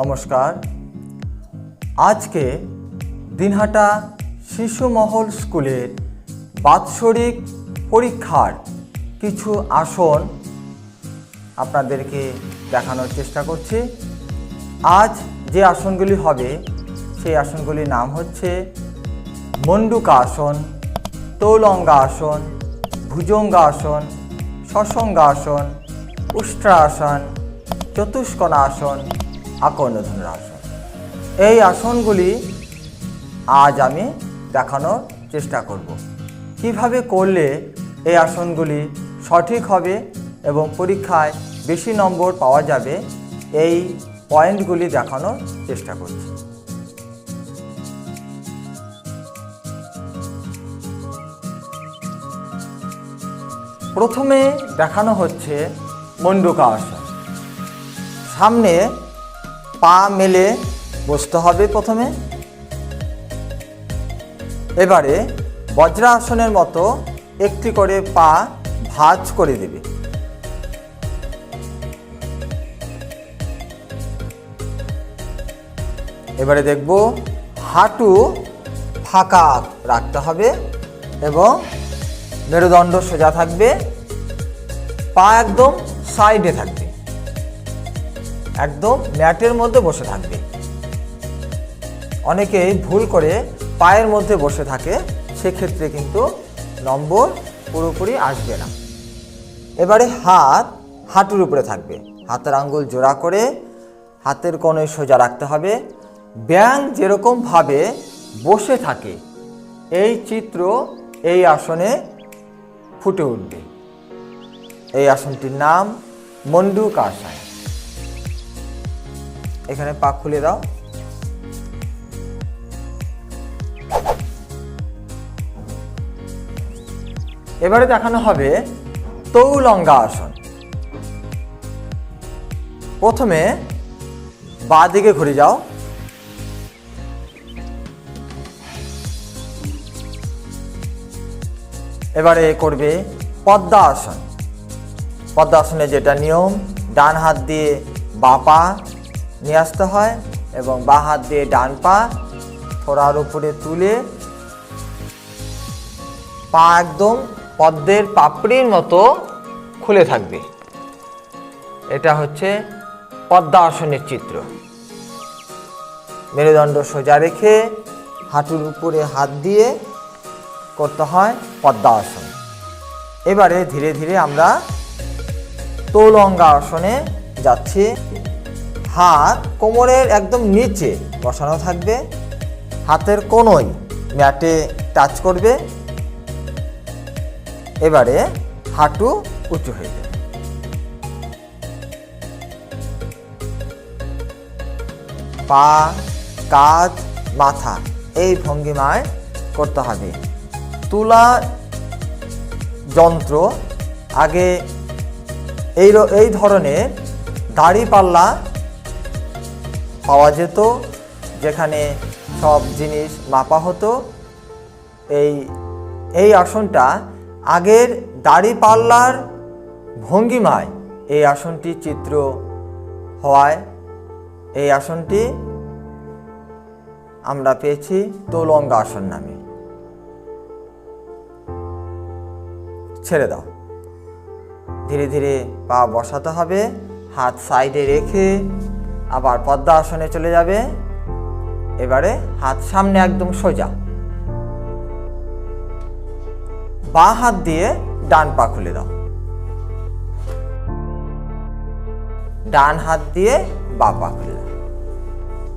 নমস্কার। আজকে দিনহাটা শিশু মহল স্কুলের বাৎসরিক পরীক্ষার কিছু আসন আপনাদেরকে দেখানোর চেষ্টা করছি। আজ যে আসনগুলি হবে, সেই আসনগুলির নাম হচ্ছে মন্ডুকা আসন, তৌলঙ্গা আসন, ভুজঙ্গা আসন সসঙ্গা আসন উষ্ট্রাসন চতুষ্কোণা আসন আকর্ণধনুর আসন। এই আসনগুলি আজ আমি দেখানোর চেষ্টা করব। কীভাবে করলে এই আসনগুলি সঠিক হবে এবং পরীক্ষায় বেশি নম্বর পাওয়া যাবে, এই পয়েন্টগুলি দেখানোর চেষ্টা করছি। প্রথমে দেখানো হচ্ছে মন্ডুকা আসন। সামনে পা মেলে বসতে হবে প্রথমে। এবারে বজ্রাসনের মতো একটি করে পা ভাঁজ করে দেবে। এবারে দেখব হাঁটু ফাঁকা রাখতে হবে এবং মেরুদণ্ড সোজা থাকবে, পা একদম সাইডে থাকবে। একদম ম্যাটের মধ্যে বসে থাকবে। অনেকেই ভুল করে পায়ের মধ্যে বসে থাকে, সেক্ষেত্রে কিন্তু নম্বর পুরোপুরি আসবে না। এবারে হাত হাঁটুর উপরে থাকবে। হাতের আঙ্গুল জোড়া করে হাতের কোণে সোজা রাখতে হবে। ব্যাং যেরকমভাবে বসে থাকে, এই চিত্র এই আসনে ফুটে উঠবে। এই আসনটির নাম মন্ডুক আসন এখানে পা খুলে দাও। এবারে দেখানো হবে তৌলঙ্গা আসন। প্রথমে বাঁ দিকে ঘুরে যাও। এবারে করবে পদ্মা আসন। পদ্মাসনে যেটা নিয়ম, ডান হাত দিয়ে বা পা নিয়ে আসতে হয় এবং বা হাত দিয়ে ডান পা থোড়ার উপরে তুলে পা একদম পদ্মের পাপড়ির মতো খুলে থাকবে। এটা হচ্ছে পদ্মা আসনের চিত্র। মেরুদণ্ড সোজা রেখে হাঁটুর উপরে হাত দিয়ে করতে হয় পদ্মা আসন এবারে ধীরে ধীরে আমরা তৌলঙ্গা আসনে যাচ্ছি। হাত কোমরের একদম নিচে, বসানো থাকবে। হাতের কোনোই ম্যাটে টাচ করবে। এবারে হাঁটু উঁচু হয়ে যাবে। পা, কাঁধ, মাথা এই ভঙ্গিমায় করতে হবে। তুলা যন্ত্র আগে এই এই ধরনের দাড়ি পাল্লা পাওয়া যেত, যেখানে সব জিনিস মাপা হতো। এই এই আসনটা আগের দাড়ি পাল্লার ভঙ্গিমায় এই আসনটি চিত্র হওয়ায় এই আসনটি আমরা পেয়েছি তোলঙ্গা আসন নামে। ছেড়ে দাও। ধীরে ধীরে পা বসাতে হবে, হাত সাইডে রেখে আবার পদ্মা আসনে চলে যাবে। এবারে হাত সামনে একদম সোজা। বা হাত দিয়ে ডান পা খুলে দাও। ডান হাত দিয়ে বা পা খুলে দাও।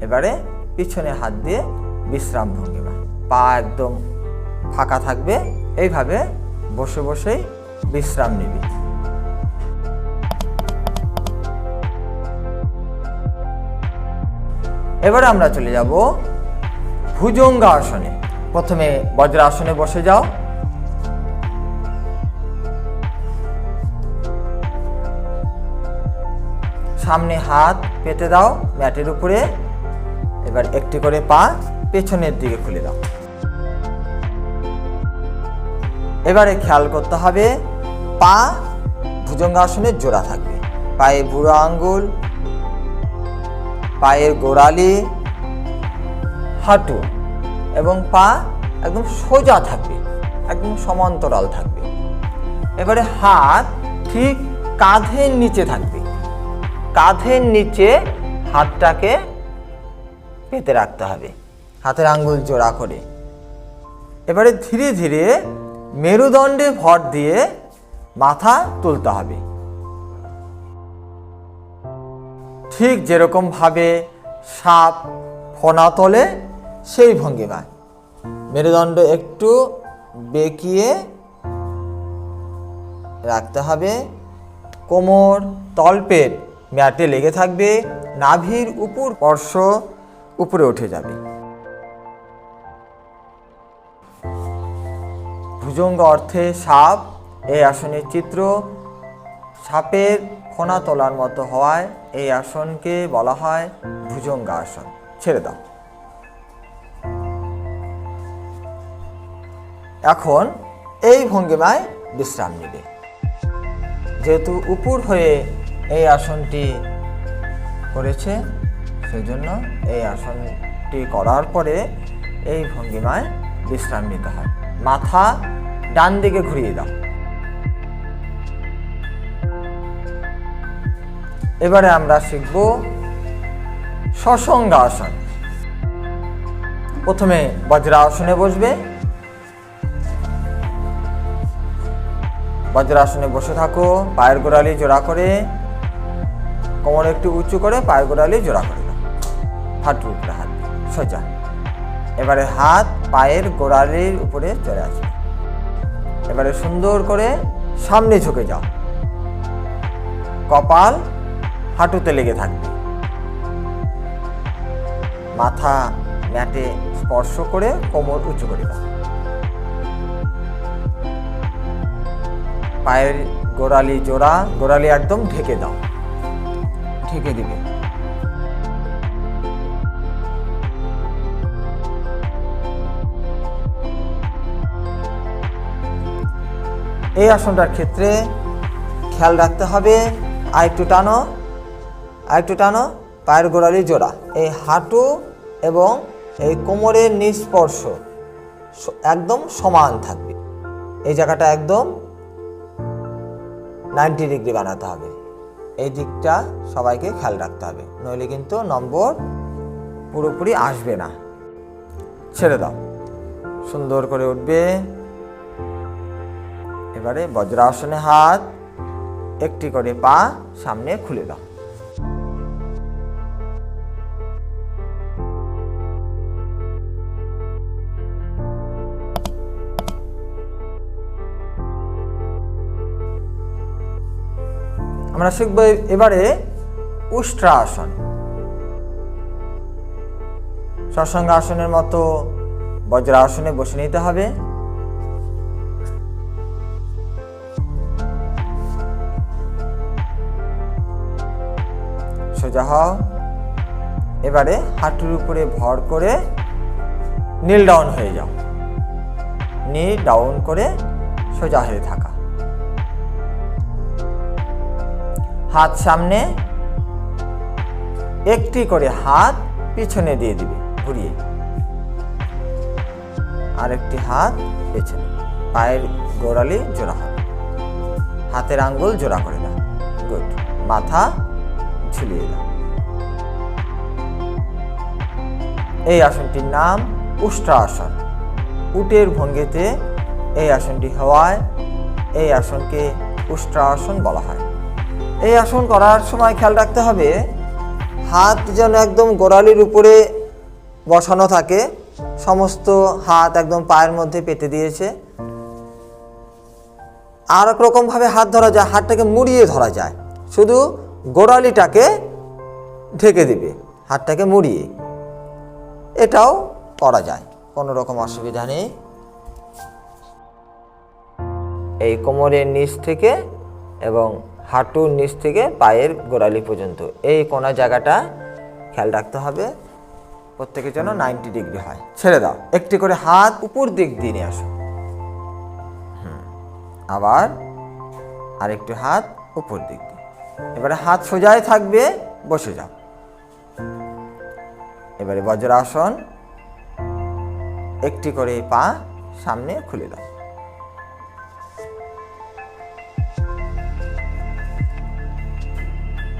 এবারে পিছনে হাত দিয়ে বিশ্রাম ভঙ্গিমা পা একদম ফাঁকা থাকবে। এইভাবে বসে বসেই বিশ্রাম নিবি। এবারে আমরা চলে যাব ভুজঙ্গা আসনে প্রথমে বজ্রাসনে বসে যাও। সামনে হাত পেতে দাও ম্যাটের উপরে। এবার একটি করে পা পেছনের দিকে খুলে দাও। এবারে খেয়াল করতে হবে, পা ভুজঙ্গাসনের জোড়া থাকবে। পায়ে বুড়ো আঙ্গুল পায়ের গোড়ালি, হাঁটু এবং পা একদম সোজা থাকবে, একদম সমান্তরাল থাকবে। এবারে হাত ঠিক কাঁধের নিচে থাকবে। কাঁধের নিচে হাতটাকে পেতে রাখতে হবে। হাতের আঙ্গুল জোড়া করে। এবারে ধীরে ধীরে মেরুদণ্ডে ভর দিয়ে মাথা তুলতে হবে। ঠিক যেরকমভাবে সাপ ফোনা তোলে, সেই ভঙ্গিমায় মেরুদণ্ড একটু বেঁকিয়ে রাখতে হবে। কোমর, তলপেট ম্যাটে লেগে থাকবে, নাভির উপর স্পর্শ উপরে উঠে যাবে। ভুজঙ্গ অর্থে সাপ এই আসনের চিত্র। সাপের ফোনা তোলার মতো হওয়ায় এই আসনকে বলা হয় ভুজঙ্গা আসন। ছেড়ে দাও। এখন এই ভঙ্গিমায় বিশ্রাম নেবে। যেহেতু উপর হয়ে এই আসনটি করেছে, সেজন্য এই আসনটি করার পরে এই ভঙ্গিমায় বিশ্রাম নিতে হয়। মাথা ডান দিকে ঘুরিয়ে দাও। এবারে আমরা শিখব সসঙ্গাসন প্রথমে বজ্রাসনে বসবে। বজ্রাসনে বসে থাকো, পায়ের গোড়ালি জোড়া করে। কোমর একটু উঁচু করে, পায়ের গোড়ালি জোড়া করে হাঁটুর উপরে হাত সোজা। এবারে হাত পায়ের গোড়ালির উপরে চলে আসবে। এবারে সুন্দর করে সামনে ঝুঁকে যাও। কপাল হাঁটুতে লেগে থাকবে। মাথা ম্যাটে স্পর্শ করে কোমর উঁচু করে দাও। পায়ের গোড়ালি জোড়া, গোড়ালি একদম ঢেকে দাও। ঢেকে দিবে। এই আসনটার ক্ষেত্রে খেয়াল রাখতে হবে আর একটু টানো। আর একটু টানো, পায়ের গোড়ালি জোড়া। এই হাঁটু এবং এই কোমরের নিস্পর্শ একদম সমান থাকবে। এই জায়গাটা একদম নাইনটি ডিগ্রি বানাতে হবে। এই দিকটা সবাইকে খেয়াল রাখতে হবে। নইলে কিন্তু নম্বর পুরোপুরি আসবে না। ছেড়ে দাও। সুন্দর করে উঠবে। এবারে বজ্রাসনে হাত, একটি করে পা সামনে খুলে দাও। আমরা শিখব এবারে উষ্ট্রাসন সৎসঙ্গ আসনের মতো বজ্রাসনে বসে নিতে হবে। সোজা হও। এবারে হাঁটুর উপরে ভর করে নীল ডাউন হয়ে যাও। নি ডাউন করে সোজা হয়ে থাকা। হাত সামনে, একটি করে হাত পিছনে দিয়ে দিবে, ঘুরিয়ে। আরেকটি হাত পেছনে, পায়ের গোড়ালি জোড়া হবে। হাতের আঙ্গুল জোড়া করে দাও। গুড মাথা ঝুলিয়ে দাও। এই আসনটির নাম উষ্ট্রাসন উটের ভঙ্গিতে এই আসনটি হওয়ায় এই আসনকে উষ্ট্রাসন বলা হয়। এই আসন করার সময় খেয়াল রাখতে হবে, হাত যেন একদম গোড়ালির উপরে বসানো থাকে, সমস্ত হাত একদম পায়ের মধ্যে পেতে দিয়েছে। আর এক রকমভাবে হাত ধরা যায়, হাতটাকে মুড়িয়ে ধরা যায়, শুধু গোড়ালিটাকে ঢেকে দিবে, হাতটাকে মুড়িয়ে। এটাও করা যায়, কোনো রকম অসুবিধা নেই। এই কোমরের নিচ থেকে এবং হাঁটুর নিচ থেকে পায়ের গোড়ালি পর্যন্ত। এই কোনা জায়গাটা খেয়াল রাখতে হবে। প্রত্যেকের জন্য নাইনটি ডিগ্রি হয়। ছেড়ে দাও। একটি করে হাত উপর দিক দিয়ে নিয়ে আসো। আবার আরেকটি হাত উপর দিক দিয়ে। এবারে হাত সোজাই থাকবে, বসে যাও। এবারে বজ্রাসন একটি করে পা সামনে খুলে দাও।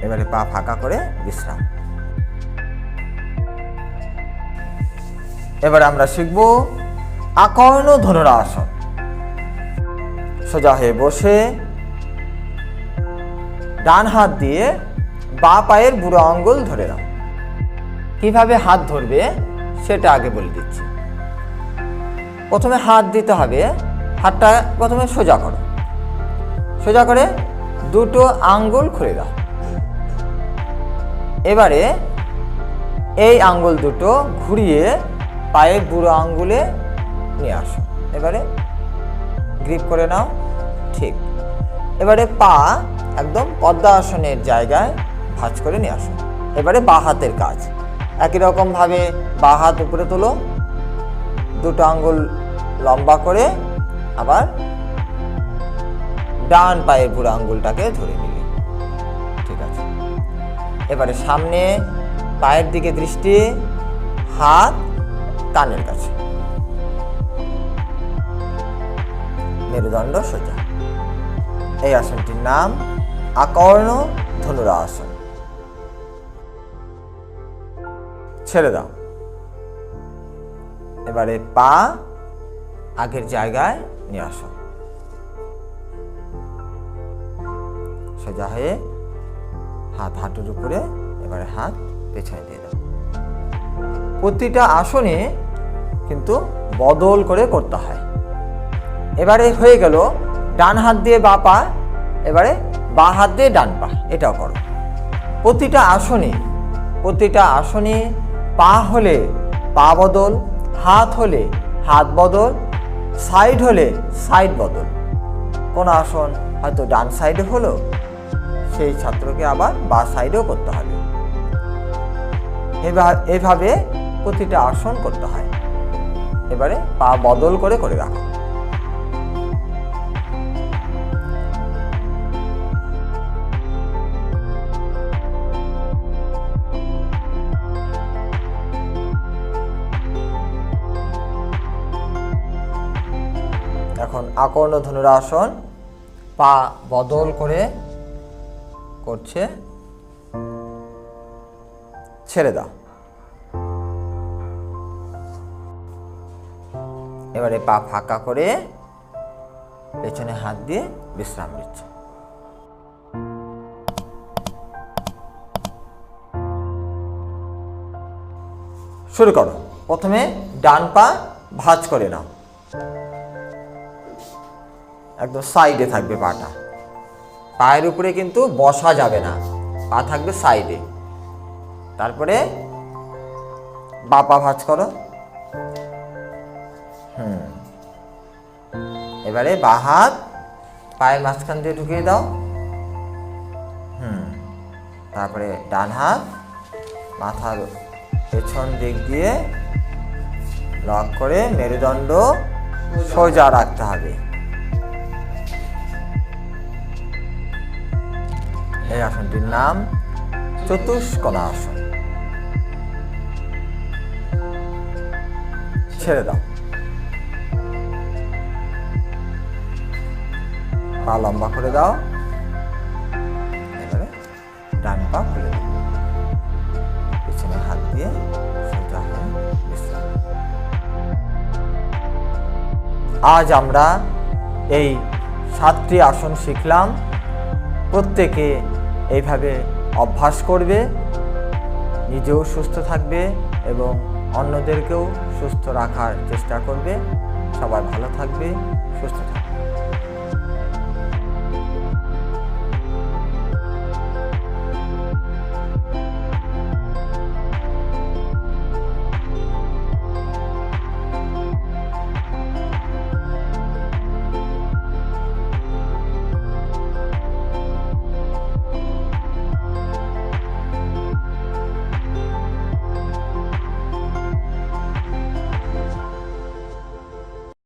এবারে পা ফাঁকা করে বিশ্রাম। এবারে আমরা শিখব আকর্ণ ধনুরাসন। সোজা হয়ে বসে ডান হাত দিয়ে বা পায়ের বুড়ো আঙ্গুল ধরে নাও। কীভাবে হাত ধরবে সেটা আগে বলে দিচ্ছি। প্রথমে হাত দিতে হবে, হাতটা প্রথমে সোজা করো। সোজা করে দুটো আঙ্গুল খুলে দাও। এবারে এই আঙ্গুল দুটো ঘুরিয়ে পায়ের বুড়ো আঙ্গুলে নিয়ে আসো। এবারে গ্রিপ করে নাও, ঠিক। এবারে পা একদম পদ্মাসনের জায়গায় ভাঁজ করে নিয়ে আসো। এবারে বা হাতের কাজ। একই রকমভাবে বা হাত উপরে তোলো, দুটো আঙ্গুল লম্বা করে আবার ডান পায়ের বুড়ো আঙ্গুলটাকে ধরে নিলে। এবারে সামনে, পায়ের দিকে দৃষ্টি, হাত, কানের কাছে। মেরুদণ্ড সোজা। এই আসনটির নাম আকর্ণ ধনুরা আসন ছেড়ে দাও। এবারে পা আগের জায়গায় নিয়ে আসো। সোজা হয়ে হাত হাঁটুর উপরে, এবারে হাত পেছনে দিয়ে দাও। প্রতিটা আসনে কিন্তু বদল করে করতে হয়। এবারে হয়ে গেল ডান হাত দিয়ে বা পা, এবারে বা হাত দিয়ে ডান পা, এটাও করো। প্রতিটা আসনে প্রতিটা আসনে পা হলে পা বদল, হাত হলে হাত বদল, সাইড হলে সাইড বদল। কোন আসন হয়তো ডান সাইডে হলো সেই ছাত্রকে আবার বা সাইডেও করতে হবে। এভাবে প্রতিটা আসন করতে হয়। এবারে পা বদল করে করে রাখো। এখন আকর্ণ ধনুরাসন পা বদল করে করছে। ছেড়ে দাও। এবারে পা ফাঁকা করে পেছনে হাত দিয়ে বিশ্রাম নিচ্ছে। শুরু করো। প্রথমে ডান পা ভাঁজ করে নাও। একদম সাইডে থাকবে পাটা। পায়ের উপরে কিন্তু বসা যাবে না। পা থাকবে সাইডে। তারপরে বাপা ভাঁজ করো। হুম। এবারে বা হাত পায়ের মাঝখান দিয়ে ঢুকিয়ে দাও। হুম। তারপরে ডান হাত মাথার পেছন দিক দিয়ে লক করে মেরুদণ্ড সোজা রাখতে হবে। এই আসনটির নাম চতুষ্কলা আসন। ছেড়ে দাও। পা লম্বা করে দাও। এবারে ডান পা খুলে দাও। পেছনে হাত দিয়ে সোজা হয়ে বিশ্রাম আজ আমরা এই সাতটি আসন শিখলাম। প্রত্যেকে এইভাবে অভ্যাস করবে, নিজেও সুস্থ থাকবে এবং অন্যদেরকেও সুস্থ রাখার চেষ্টা করবে। সবাই ভালো থাকবে।